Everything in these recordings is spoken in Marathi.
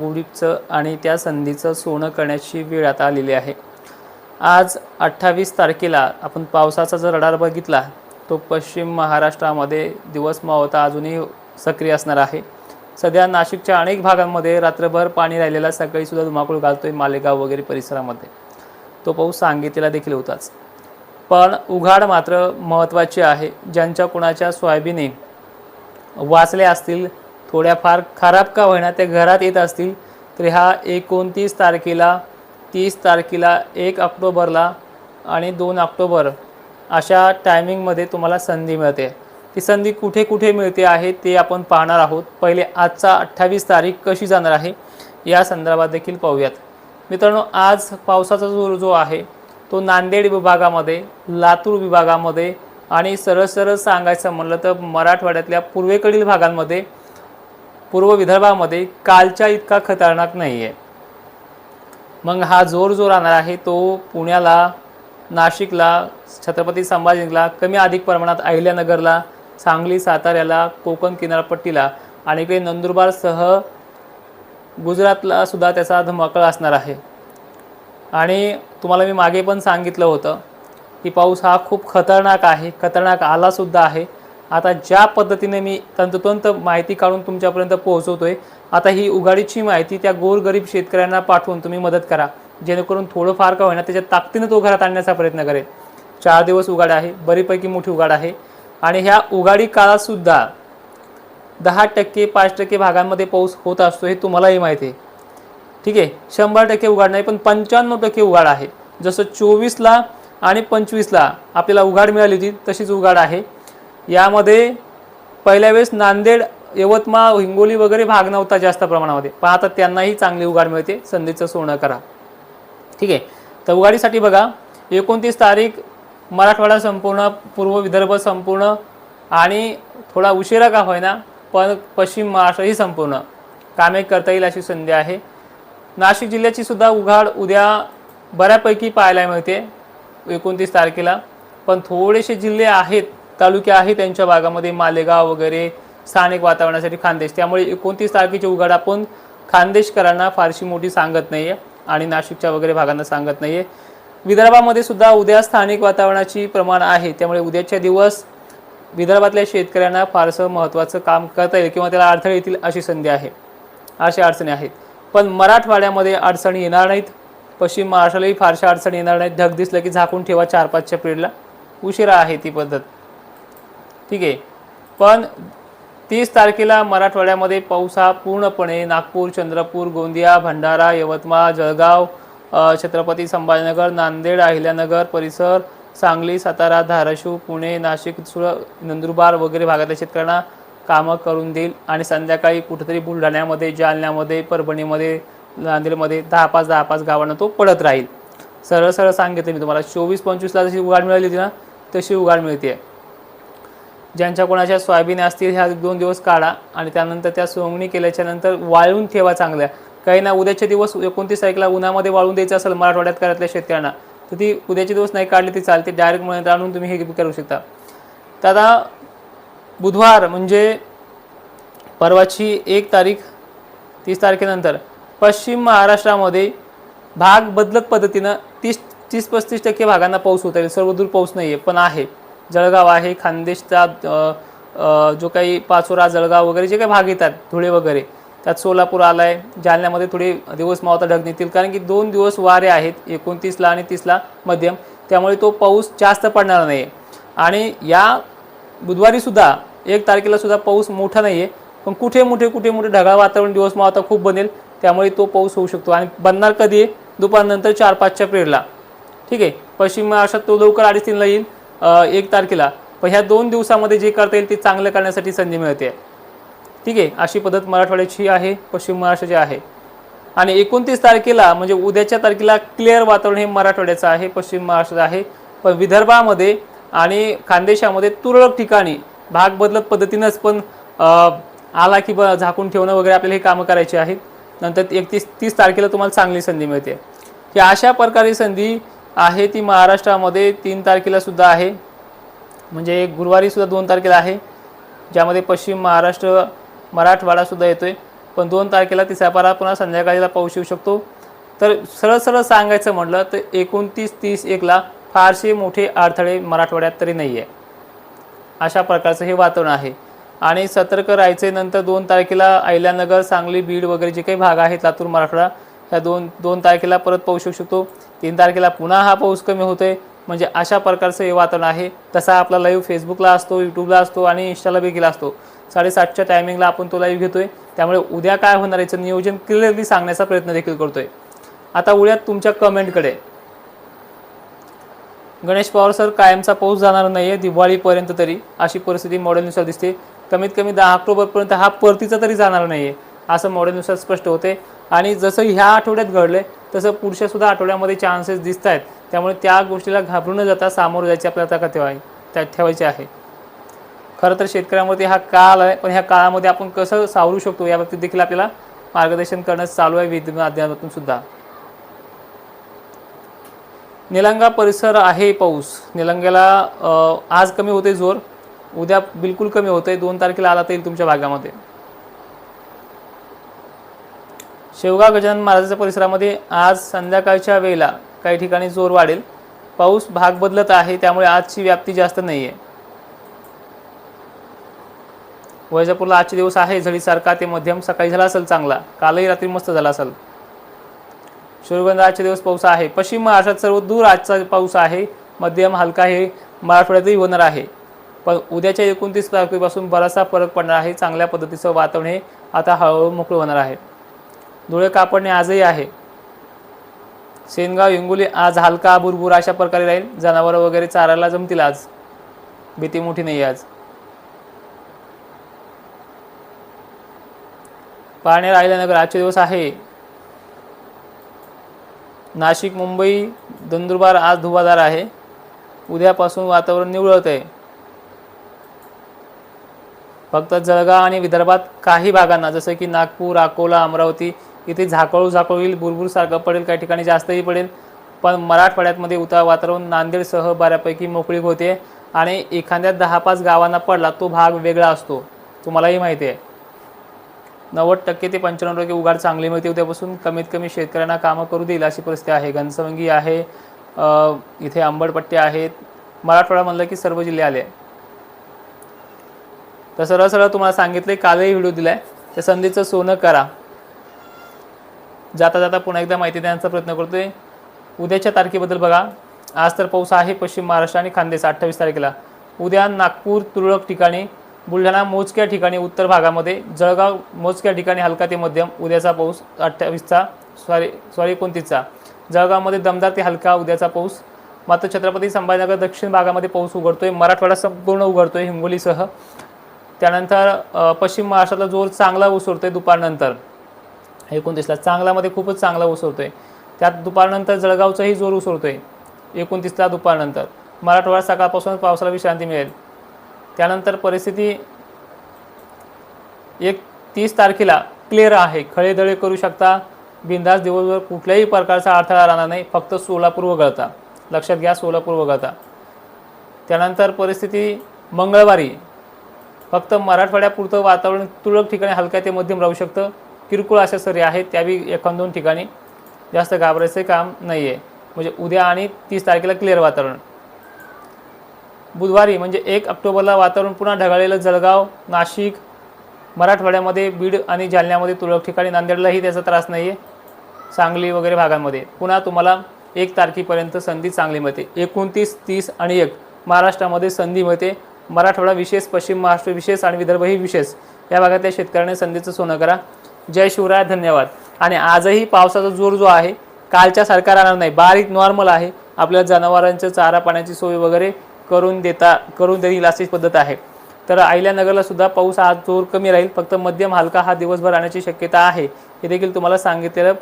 गुढीचं आणि त्या संधीचं सोनं करण्याची वेळ आता आलेली आहे. आज अठ्ठावीस तारखेला आपण पावसाचा जर रडार बघितला तो पश्चिम महाराष्ट्रामध्ये दिवस मावता अजूनही सक्रिय असणार आहे. सध्या नाशिकच्या अनेक भागांमध्ये रात्रभर पाणी राहिलेला सकाळीसुद्धा धुमाकूळ घालतोय मालेगाव वगैरे परिसरामध्ये. तो पाऊस सांगितलेला देखील होताच. पण उघाड मात्र महत्त्वाची आहे. ज्यांच्या कुणाच्या सोयाबीने वाचल्या असतील थोड्याफार खराब का होईना ते घरात येत असतील तर ह्या एकोणतीस तारखेला तीस तारखेला एक ऑक्टोबरला आणि दोन ऑक्टोबर अशा टायमिंगमध्ये तुम्हाला संधी मिळते. ती संधी कुठे कुठे मिळते आहे ते आपण पाहणार आहोत. पहिले आजचा अठ्ठावीस तारीख कशी जाणार आहे या संदर्भात देखील पाहूयात. मित्रांनो आज पावसाचा जोर जो आहे तो नांदेड विभागामध्ये लातूर विभागामध्ये आणि सरळ सरळ सांगायचं म्हणलं तर मराठवाड्यातल्या पूर्वेकडील भागांमध्ये पूर्व विदर्भामध्ये कालच्या इतका खतरनाक नाही आहे मग हा जोर जो राहणार आहे तो पुण्याला नाशिकला छत्रपती संभाजीनगरला कमी अधिक प्रमाणात अहिल्यानगरला सांगली साताऱ्याला कोकण किनारपट्टीला आणि इकडे नंदुरबारसह गुजरातला सुद्धा त्याचा धमाकळ असणार आहे. आणि तुम्हाला मी मागे पण सांगितलं होतं की पाऊस हा खूप खतरनाक आहे खतरनाक आलासुद्धा आहे. आता ज्या पद्धतीने मी तंतोतंत माहिती काढून तुमच्यापर्यंत पोहोचवतोय आता ही उघाडीची माहिती त्या गोरगरीब शेतकऱ्यांना पाठवून तुम्ही मदत करा जेणेकरून थोडंफार का होईना त्याच्या ताकदीनं तो घरात आणण्याचा प्रयत्न करेल. चार दिवस उघाड आहे बरीपैकी मोठी उघाड आहे आणि ह्या उघाडी काळातसुद्धा दहा टक्के पाच टक्के भागांमध्ये पाऊस होत असतो हे तुम्हालाही माहिती आहे. ठीक आहे शंभर टक्के उघाड नाही पण पंच्याण्णव टक्के उघाड आहे. जसं चोवीसला आणि पंचवीसला आपल्याला उघाड मिळाली होती तशीच उघाड आहे. यामध्ये पहिल्या वेळेस नांदेड यवतमाळ हिंगोली वगैरे भाग नव्हता जास्त प्रमाणामध्ये. पण आता त्यांनाही चांगली उघाड मिळते. संधीचं सोनं करा. ठीक आहे? तर उघाडीसाठी बघा एकोणतीस तारीख मराठवाडा संपूर्ण पूर्व विदर्भ संपूर्ण आणि थोडा उशिरा का होईना पण पश्चिम महाराष्ट्रही संपूर्ण. कामे करता येईल अशी संधी आहे. नाशिक जिल्ह्याची सुद्धा उघाड उद्या बऱ्यापैकी पाहायला मिळते एकोणतीस तारखेला. पण थोडेसे जिल्हे आहेत तालुके आहे त्यांच्या भागामध्ये मालेगाव वगैरे स्थानिक वातावरणासाठी खानदेश. त्यामुळे एकोणतीस तारखेची उघड आपण खानदेशकरांना फारशी मोठी सांगत नाही आहे आणि नाशिकच्या वगैरे भागांना सांगत नाही आहे विदर्भामध्ये सुद्धा उद्या स्थानिक वातावरणाची प्रमाण आहे. त्यामुळे उद्याच्या दिवस विदर्भातल्या शेतकऱ्यांना फारसं महत्त्वाचं काम करता येईल किंवा त्याला अडथळे येतील अशी संधी आहे अशा अडचणी आहेत. पण मराठवाड्यामध्ये अडचणी येणार नाहीत. पश्चिम महाराष्ट्रालाही फारशा अडचणी येणार नाहीत. ढग दिसलं की झाकून ठेवा चार पाचच्या पिरियडला उशिरा आहे ती पद्धत. ठीक आहे. पण तीस तारखेला मराठवाड्यामध्ये पाऊस हा पूर्णपणे नागपूर चंद्रपूर गोंदिया भंडारा यवतमाळ जळगाव छत्रपती संभाजीनगर नांदेड अहिल्यानगर परिसर सांगली सातारा धाराशिव पुणे नाशिक सुळ नंदुरबार वगैरे भागातल्या शेतकऱ्यांना कामं करून देईल. आणि संध्याकाळी कुठेतरी बुलढाण्यामध्ये जालन्यामध्ये परभणीमध्ये नांदेडमध्ये दहा पाच दहा पाच गावांना तो पडत राहील. सरळ सरळ सांगितलं मी तुम्हाला. चोवीस पंचवीसला जशी उघाड मिळाली होती ना तशी उघाड मिळते ज्यांच्या कोणाच्या सोयाबीन असतील ह्या दोन दिवस काढा आणि त्यानंतर त्या सोंगणी केल्याच्यानंतर वाळून ठेवा चांगल्या. काही ना उद्याचे दिवस एकोणतीस तारखेला उन्हामध्ये वाळून द्यायचं असेल मराठवाड्यात करातल्या शेतकऱ्यांना तर ती उद्याचे दिवस नाही काढली ती चालते. डायरेक्टमध्ये आणून तुम्ही हे करू शकता. तर आता बुधवार म्हणजे परवाची एक तारीख तीस तारखेनंतर पश्चिम महाराष्ट्रामध्ये भाग बदलत पद्धतीनं तीस तीस पस्तीस टक्के भागांना पाऊस होता येईल सर्वदूर पाऊस नाही आहे पण आहे. जळगाव आहे खानदेशचा जो काही पाचोरा जळगाव वगैरे जे काही भाग येतात धुळे वगैरे त्यात सोलापूर आला आहे जालन्यामध्ये थोडे दिवस मावता ढग निघतील कारण की दोन दिवस वारे आहेत एकोणतीसला आणि तीसला मध्यम. त्यामुळे तो पाऊस जास्त पडणार नाही आहे आणि या बुधवारीसुद्धा एक तारखेलासुद्धा पाऊस मोठा नाही आहे पण कुठे मोठे कुठे मोठे ढगाळ वातावरण दिवस मावता खूप बनेल त्यामुळे तो पाऊस होऊ शकतो. आणि बनणार कधी? आहे दुपारनंतर चार पाचच्या पिरियडला. ठीक आहे? पश्चिम महाराष्ट्रात तो लवकर अडीच तीनला येईल. एक तारखेला. पण ह्या दोन दिवसामध्ये जे करता येईल ते चांगलं करण्यासाठी संधी मिळते. ठीक आहे? अशी पद्धत मराठवाड्याची आहे पश्चिम महाराष्ट्राची आहे. आणि एकोणतीस तारखेला म्हणजे उद्याच्या तारखेला क्लिअर वातावरण हे मराठवाड्याचं आहे पश्चिम महाराष्ट्राचं आहे. पण विदर्भामध्ये आणि खानदेशामध्ये तुरळक ठिकाणी भाग बदलत पद्धतीनंच पण आला की ब झाकून ठेवणं वगैरे आपल्याला हे कामं करायची आहेत. नंतर एकतीस तीस तारखेला तुम्हाला चांगली संधी मिळते. की अशा प्रकारे संधी आहे ती महाराष्ट्रामध्ये तीन तारखेला सुद्धा आहे. म्हणजे गुरुवारी सुद्धा दोन तारखेला आहे ज्यामध्ये पश्चिम महाराष्ट्र मराठवाडासुद्धा येतो आहे पण दोन तारखेला तिसरा पारा पुन्हा संध्याकाळीला पाऊस येऊ शकतो. तर सरळ सरळ सांगायचं म्हटलं तर एकोणतीस तीस एकला फारसे मोठे अडथळे मराठवाड्यात तरी नाही आहे अशा प्रकारचं हे वातावरण आहे. आणि सतर्क राहायचे नंतर दोन तारखेला अहिल्यानगर सांगली बीड वगैरे जे काही भाग आहेत लातूर मराठवाडा ह्या दोन दोन तारखेला परत पाऊस येऊ शकतो. तीन तारखेला पुन्हा हा पाऊस कमी होतोय. म्हणजे अशा प्रकारचं हे वातावरण आहे. तसा आपला लाईव्ह फेसबुकला असतो यूट्यूबला असतो आणि इंस्टाला देखील असतो. साडेसातच्या टायमिंगला आपण तो लाईव्ह घेतोय. त्यामुळे उद्या काय होणार याचं नियोजन क्लिअरली सांगण्याचा प्रयत्न देखील करतोय. आता उद्या तुमच्या कमेंटकडे गणेश पवार सर कायमचा पाऊस जाणार नाही आहे दिवाळीपर्यंत तरी. अशी परिस्थिती मॉडेलनुसार दिसते. कमीत कमी दहा ऑक्टोबरपर्यंत हा परतीचा तरी जाणार नाही आहे असं मॉडेलनुसार स्पष्ट होते. आणि जसं ह्या आठवड्यात घडलं तसं पुढच्या आठवड्यामध्ये चान्सेस दिसत आहेत त्यामुळे त्या गोष्टीला घाबरून न जाता सामोरं जायची आपल्याला ताकद ठेवाय त्या ठेवायची आहे. खरं तर शेतकऱ्यामध्ये हा काळ आहे पण ह्या काळामध्ये आपण कसं सावरू शकतो याबाबतीत देखील आपल्याला मार्गदर्शन करणं चालू आहे विविध माध्यमातून सुद्धा. निलंगा परिसर आहे पाऊस. निलंग्याला आज कमी होते जोर. उद्या बिलकुल कमी होते दोन तारखेला आला तर येईल तुमच्या भागामध्ये. शेवगाव गजानन महाराजाच्या परिसरामध्ये आज संध्याकाळच्या वेळेला काही ठिकाणी जोर वाढेल. पाऊस भाग बदलत आहे त्यामुळे आजची व्याप्ती जास्त नाही आहे वैजापूरला आजचे दिवस आहे झडीसारखा ते मध्यम सकाळी झाला असेल चांगला कालही रात्री मस्त झाला असेल. शिवगंध आजचे दिवस पाऊस आहे. पश्चिम महाराष्ट्रात सर्व दूर आजचा पाऊस आहे. मध्यम हलका हे मराठवाड्यातही होणार आहे. पण उद्याच्या एकोणतीस तारखेपासून बराचसा फरक पडणार आहे. चांगल्या पद्धतीचं वातावरण हे आता हळूहळू मोकळं होणार आहे. धुळे कापडणे आजही आहे. सेनगाव हिंगोली आज हलका भुरभुर अशा प्रकारे राहील. जनावरं वगैरे चारायला जमतील आज. भीती मोठी नाही आज. पाहणे राहिल्यानगर आजचे दिवस आहे. नाशिक मुंबई नंदुरबार आज धुवाधार आहे. उद्यापासून वातावरण निवळत आहे. फक्त जळगाव आणि विदर्भात काही भागांना जसं की नागपूर अकोला अमरावती इथे झाकळू झाकळू येईल बुरबुरसारखं पडेल काही ठिकाणी जास्तही पडेल. पण मराठवाड्यातमध्ये उतार वातावरण नांदेडसह बऱ्यापैकी मोकळी होते आणि एखाद्या दहा पाच गावांना पडला तो भाग वेगळा असतो. तुम्हालाही माहिती आहे. नव्वद टक्के ते पंच्याण्णव टक्के उघाड चांगली मिळते. उद्यापासून कमीत कमी शेतकऱ्यांना कामं करू देईल अशी परिस्थिती आहे. घनसवंगी आहे. इथे अंबडपट्टी आहेत मराठवाडा म्हणलं की सर्व जिल्हे आले. तर सरळ सरळ तुम्हाला सांगितले कालही व्हिडिओ दिलाय. त्या संधीचं सोनं करा. जाता जाता पुन्हा एकदा माहिती देण्याचा प्रयत्न करतोय. उद्याच्या तारखेबद्दल बघा. आज तर पाऊस आहे पश्चिम महाराष्ट्र आणि खानदेश अठ्ठावीस तारखेला. उद्या नागपूर तुरळक ठिकाणी बुलढाणा मोजक्या ठिकाणी उत्तर भागामध्ये जळगाव मोजक्या ठिकाणी हलका ते मध्यम उद्याचा पाऊस अठ्ठावीसचा सॉरी सॉरी एकोणतीसचा. जळगावमध्ये दमदार ते हलका उद्याचा पाऊस. मात्र छत्रपती संभाजीनगर दक्षिण भागामध्ये पाऊस उघडतोय. मराठवाडा संपूर्ण उघडतोय हिंगोलीसह. त्यानंतर पश्चिम महाराष्ट्रातला जोर चांगला उसळतोय दुपारनंतर. एकोणतीसला. चांगलामध्ये खूपच चांगला उसळतोय त्यात दुपारनंतर जळगावचाही जोर उसळतोय. एकोणतीसला दुपारनंतर. मराठवाड्यात सकाळपासून पावसाला विश्रांती मिळेल. त्यानंतर परिस्थिती एक तीस तारखेला क्लिअर आहे. खळेदळे करू शकता. बिंदास दिवसभर कुठल्याही प्रकारचा अडथळा राहणार नाही. फक्त सोलापूर वगळता. लक्षात घ्या सोलापूर वगळता. त्यानंतर परिस्थिती मंगळवारी. फक्त मराठवाड्यापुरतं वातावरण तुरळक ठिकाणी हलक्या ते मध्यम राहू शकतं. किरकोळ अशा सरी आहेत त्याबी एखाद दोन ठिकाणी. जास्त घाबरायचं काम नाही आहे म्हणजे उद्या आणि तीस तारखेला क्लिअर वातावरण. बुधवारी म्हणजे एक ऑक्टोबरला वातावरण पुन्हा ढगाळलेलं जळगाव नाशिक मराठवाड्यामध्ये बीड आणि जालन्यामध्ये तुरळक ठिकाणी नांदेडलाही त्याचा त्रास नाही आहे सांगली वगैरे भागांमध्ये. पुन्हा तुम्हाला एक तारखेपर्यंत संधी चांगली मिळते. एकोणतीस तीस आणि एक महाराष्ट्रामध्ये संधी मिळते. मराठवाडा विशेष पश्चिम महाराष्ट्र विशेष आणि विदर्भही विशेष. या भागातल्या शेतकऱ्याने संधीचं सोनं करा. जय शिवराय धन्यवाद. आणि आजही पावसाचा जोर जो आहे कालच्या सारखा राहणार नाही बारीक नॉर्मल आहे. आपल्या जनावरांचं चारा पाण्याची सोय वगैरे करून देता करून देईल अशीच पद्धत आहे. तर अहिल्यानगरला सुद्धा पाऊस आज जोर कमी राहील फक्त मध्यम हलका हा दिवसभर राहण्याची शक्यता आहे. हे देखील तुम्हाला सांगितलेलं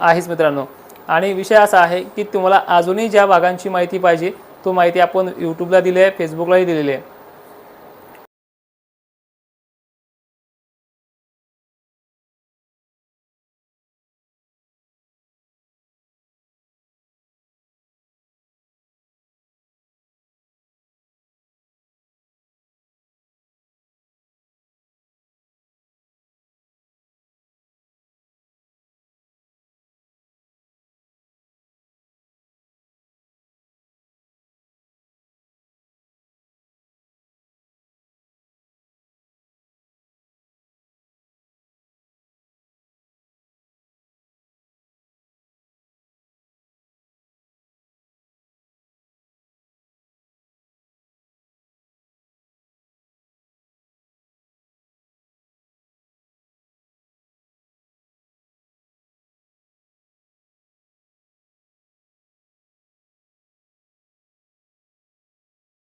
आहेच मित्रांनो. आणि विषय असा आहे की तुम्हाला अजूनही ज्या भागांची माहिती पाहिजे तो माहिती आपण यूट्यूबला दिली आहे फेसबुकलाही दिलेली आहे.